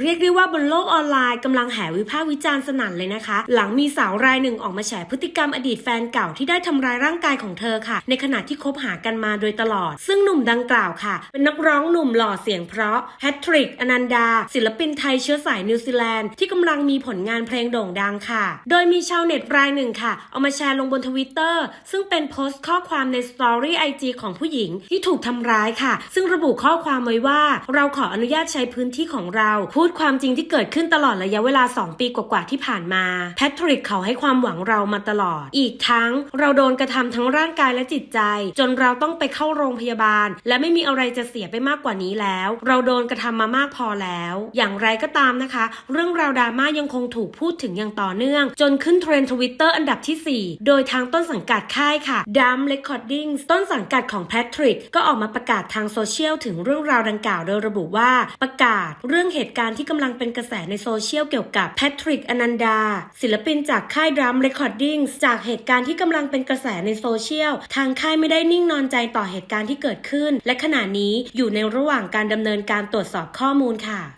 เรียกได้ว่าบนโลกออนไลน์กำลังแห่วิพากษ์วิจารณ์สนั่นเลยนะคะ หลังมีสาวรายหนึ่งออกมาแฉพฤติกรรมอดีตแฟนเก่าที่ได้ทำร้ายร่างกายของเธอค่ะ ในขณะที่คบหากันมาโดยตลอด ซึ่งหนุ่มดังกล่าวค่ะ เป็นนักร้องหนุ่มหล่อเสียงเพราะแฮตทริกอนันดา ศิลปินไทยเชื้อสายนิวซีแลนด์ที่กำลังมีผลงานเพลงโด่งดังค่ะ โดยมีชาวเน็ตรายหนึ่งค่ะ เอามาแชร์ลงบนทวิตเตอร์ซึ่งเป็นโพสต์ข้อความในสตอรี่ไอจีของผู้หญิงที่ถูกทำร้ายค่ะ ซึ่งระบุข้อความไว้ว่า เราขออนุญาตใช้พื้นที่ของเราพูดความจริงที่เกิดขึ้นตลอดระยะเวลา 2 ปีกว่าๆที่ผ่านมา แพทริกเขาให้ความหวังเรามาตลอด อีกทั้งเราโดนกระทำทั้งร่างกายและจิตใจ จนเราต้องไปเข้าโรงพยาบาล และไม่มีอะไรจะเสียไปมากกว่านี้แล้ว เราโดนกระทำมามากพอแล้ว อย่างไรก็ตามนะคะ เรื่องราวดราม่ายังคงถูกพูดถึงอย่างต่อเนื่อง จนขึ้นเทรนด์ทวิตเตอร์อันดับที่ 4 โดยทางต้นสังกัดค่ายค่ะดัมเ e คคอร์ดิ้งต้นสังกัดของแพทริกก็ออกมาประกาศทางโซเชียลถึงเรื่องราวดังกล่าวโดยระบุว่าประกาศเรื่องเหตุการณ์ที่กำลังเป็นกระแสในโซเชียลเกี่ยวกับแพทริกอนันดา ศิลปินจากค่ายดรัมเรคคอร์ดดิ้งจากเหตุการณ์ที่กำลังเป็นกระแสในโซเชียล ทางค่ายไม่ได้นิ่งนอนใจต่อเหตุการณ์ที่เกิดขึ้น และขณะนี้อยู่ในระหว่างการดำเนินการตรวจสอบข้อมูลค่ะ